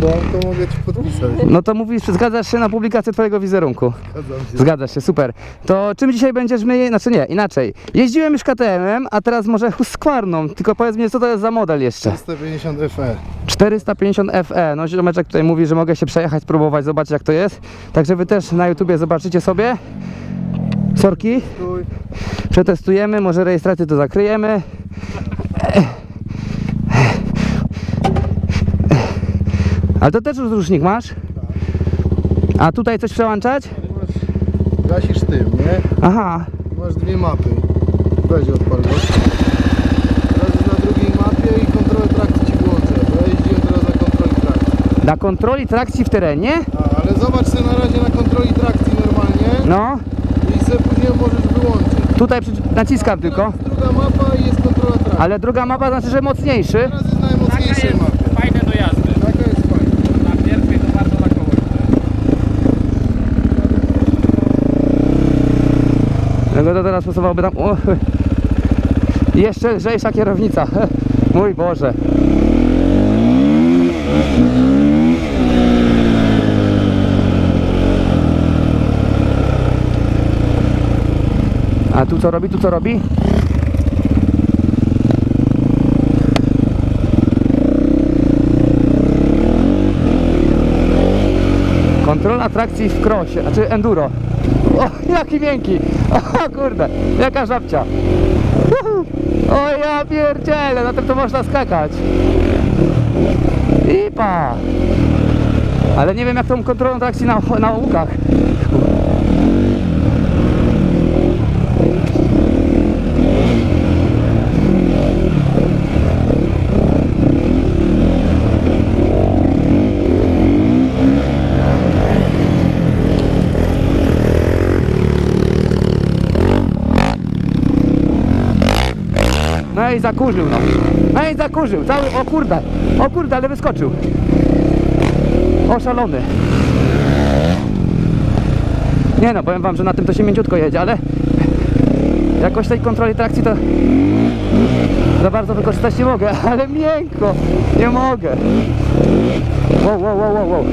RODO, to mogę ci podpisać. No to mówisz, zgadzasz się na publikację twojego wizerunku. Zgadzam się. Zgadzasz się, super. To czym dzisiaj będziesz my, znaczy nie, inaczej. Jeździłem już KTM-em, a teraz może Husqvarną, tylko powiedz mi, co to jest za model jeszcze? 450 FE. 450 FE, no ziomeczek tutaj mówi, że mogę się przejechać, spróbować, zobaczyć jak to jest. Także wy też na YouTubie zobaczycie sobie. Sorki, przetestujemy, może rejestrację to zakryjemy. Ale to też rozrusznik masz? A tutaj coś przełączać? Gasisz tym, nie? Aha, Masz dwie mapy. Weź odpal go. Teraz jest na drugiej mapie i kontrolę trakcji ci włączę. Jeździłem teraz na kontroli trakcji. dla kontroli trakcji w terenie? A, ale zobacz sobie na razie na kontroli trakcji normalnie No, i sobie później możesz wyłączyć. tutaj naciskam tylko. Druga mapa i jest kontrola trakcji. Ale druga mapa znaczy, że mocniejszy. Teraz jest najmocniejszej mapie. fajne do jazdy. Taka jest fajna. Na pierwszej to bardzo na koło. To teraz pasowałoby tam. O, jeszcze lżejsza kierownica. Mój Boże. A tu co robi? Tu co robi? Kontrola trakcji w krosie, znaczy enduro. O, jaki miękki! O kurde, jaka żabcia! O ja pierdzielę, na tym to można skakać. I pa! Ale nie wiem jak tą kontrolą trakcji na, na łukach. I zakurzył no. I zakurzył, cały, o kurde, o kurde, ale wyskoczył. Oszalony. Nie no, powiem wam, że na tym to się mięciutko jedzie, ale jakoś tej kontroli trakcji to za bardzo wykorzystać nie mogę, ale miękko, nie mogę. Wow, wow, wow, wow, wow.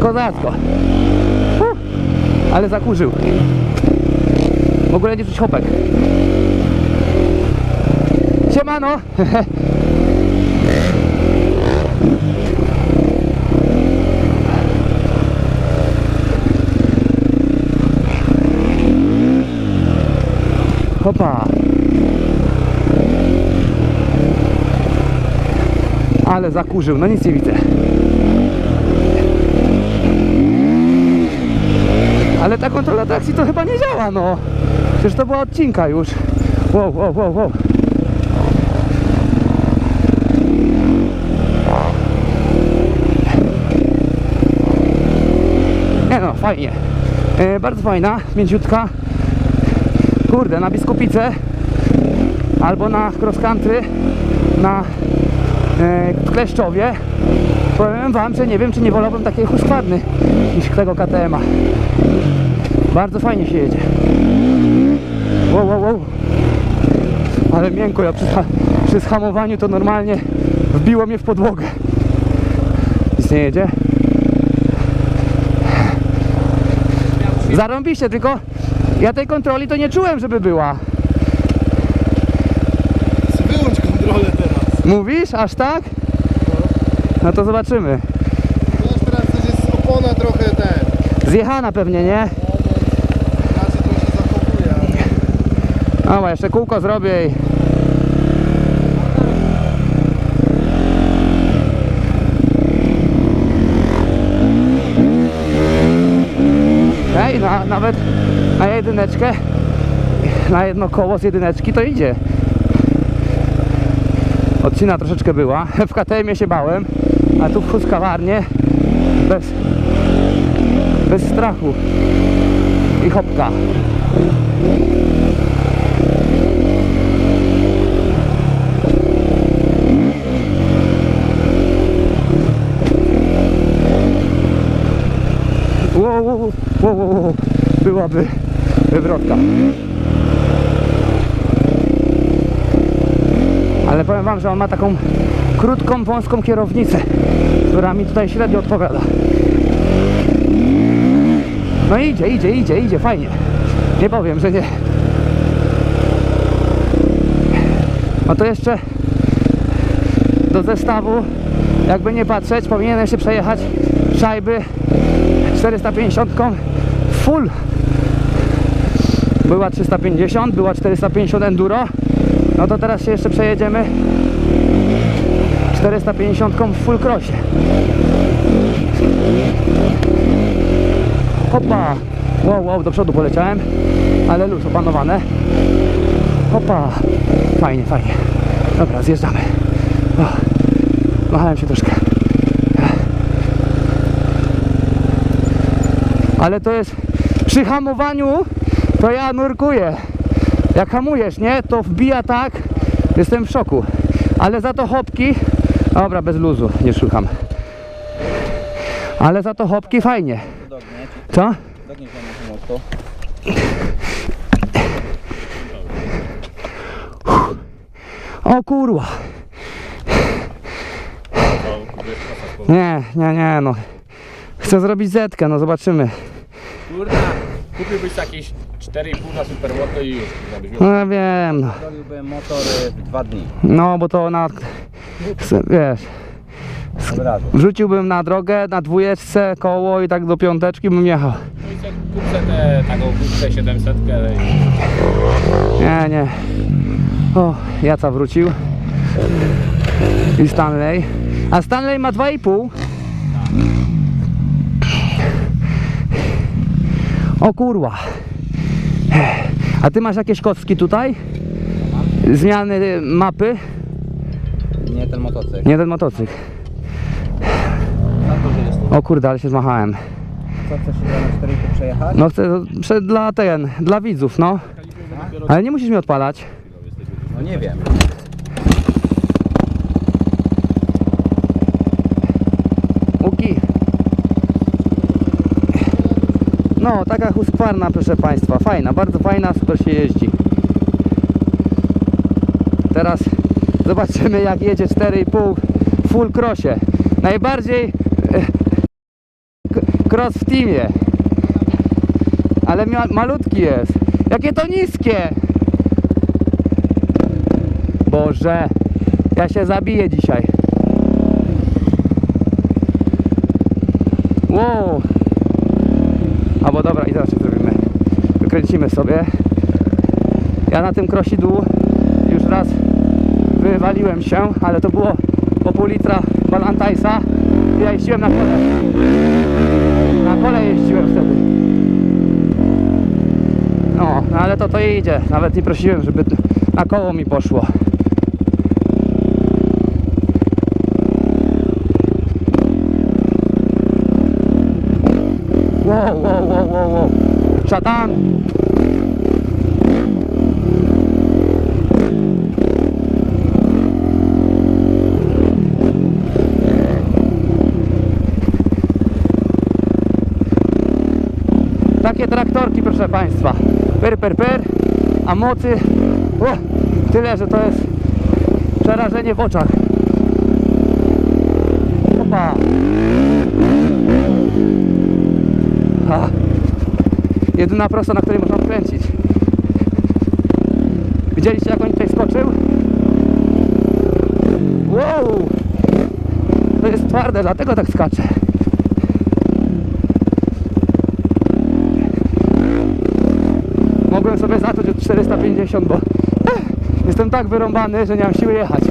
Kozacko. Huh. Ale zakurzył. W ogóle nie czuć hopek. Siemano! Hopa! Ale zakurzył, no nic nie widzę. Ale ta kontrola trakcji to chyba nie działa, no. Przecież to była odcinka już. Wow, wow, wow, wow. Fajnie. E, bardzo fajna, mięciutka. Kurde, na biskupicę albo na cross country na e, Kleszczowie powiem wam, że nie wiem czy nie wolałbym takiej Husqvarny niż tego KTM-a. Bardzo fajnie się jedzie. Wow, wow, wow. Ale miękko, ja przy, przy schamowaniu to normalnie wbiło mnie w podłogę. Nic nie jedzie. Zarąbiście, tylko ja tej kontroli to nie czułem, żeby była. Wyłącz kontrolę teraz. Mówisz? Aż tak? No to zobaczymy. Wiesz, teraz też jest opona trochę ten. Zjechana pewnie, nie? Inaczej to się zachowuje. ale- ma jeszcze kółko zrobię i... Ej, na, nawet na jedyneczkę, na jedno koło z jedyneczki to idzie. Odcina troszeczkę była. W KTM się bałem, a tu w Husqvarnie bez, bez strachu i hopka. Wow, wow, wow, wow. Byłaby wywrotka. Ale powiem wam, że on ma taką krótką, wąską kierownicę, która mi tutaj średnio odpowiada. No idzie, idzie, idzie, idzie, fajnie. Nie powiem, że nie. No to jeszcze do zestawu, jakby nie patrzeć, powinienem się przejechać szajby 450 full. Była 350, była 450 enduro. No to teraz się jeszcze przejedziemy 450 w full crossie. Hopa! Wow, wow, do przodu poleciałem, ale luz opanowane. Hopa! Fajnie, fajnie. Dobra, zjeżdżamy. O, machałem się troszkę. Ale to jest przy hamowaniu to ja nurkuję. Jak hamujesz, nie? To wbija tak. Jestem w szoku. Ale za to hopki. Dobra, bez luzu, nie szukam. Ale za to hopki fajnie. Co? O kurwa. Nie, nie, nie, no. Chcę zrobić zetkę, no zobaczymy. Kurna, kupiłbyś jakieś 4,5 na supermoto i już, kurwa, byś miał. No ja wiem, no. Robiłbym motory w dwa dni. No bo to na. Wiesz, Od razu. wrzuciłbym na drogę, na dwójeczce koło i tak do piąteczki bym jechał. No i sobie kupcę tę taką kupcę 700 i Nie, nie. O, Jaca wrócił. I Stanley. A Stanley ma 2,5. O kurwa. A ty masz jakieś kostki tutaj? Zmiany mapy? Nie ten motocykl. Nie ten motocykl. O kurde, ale się zmachałem. Co chcesz się na 4 przejechać? No chcę dla ten, dla widzów, no. Ale nie musisz mi odpalać. No nie wiem. No, taka huskwarna, proszę Państwa. Fajna, bardzo fajna, super się jeździ. Teraz zobaczymy, jak jedzie 4,5 w full crossie. Najbardziej e, cross w teamie. Ale malutki jest. Jakie to niskie! Boże, ja się zabiję dzisiaj. Wow! Albo dobra, i teraz co zrobimy? Wykręcimy sobie. Ja na tym krosidłu już raz wywaliłem się, ale to było po pół litra Balantajsa. Ja jeździłem na kole. Na kole jeździłem wtedy. No, no ale to to idzie. Nawet nie prosiłem, żeby na koło mi poszło. Wow, wow, wow, wow, wow. Państwa. Per, per, per. A mocy tyle, że to jest przerażenie w oczach. Opa! A, jedyna prosta, na której można kręcić. Widzieliście jak on tutaj skoczył? Wow! To jest twarde, dlatego tak skacze. Mogłem sobie zacząć od 450, bo eh, jestem tak wyrąbany, że nie mam siły jechać.